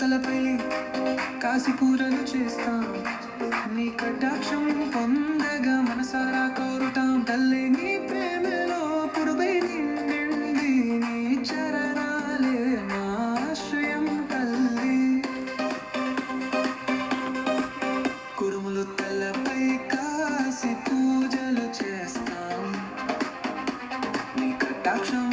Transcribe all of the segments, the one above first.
తలపై కాసి చేస్తాం. నీ కటాక్షం పొందగా మనసారా కోరుతాం. తల్లి నీ ప్రేమలో పురుబై నిండింది. నీ చరణాలే ఆశ్రయం తల్లి. కురుములు తలపై కాసి పూజలు చేస్తాం. నీ కటాక్షం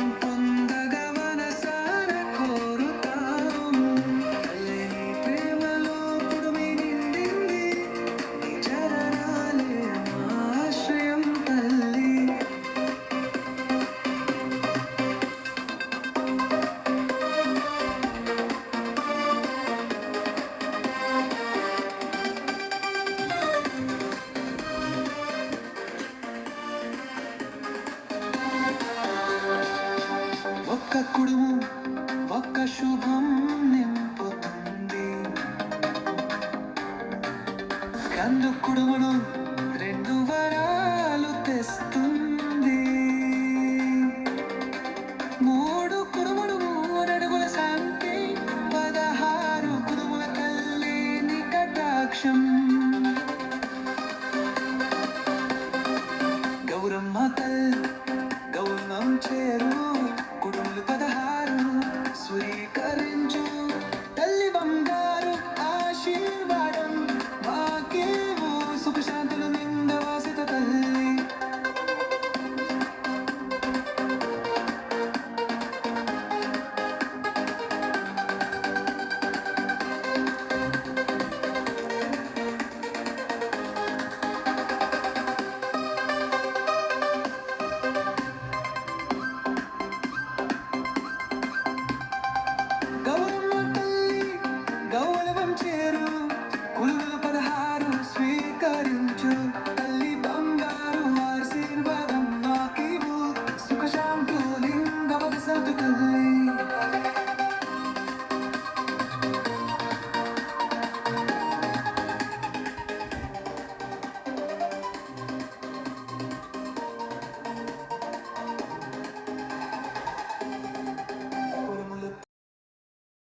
ఒక్క కుడుము ఒక్క శుభం నింపుతుంది. కందు కుడుములు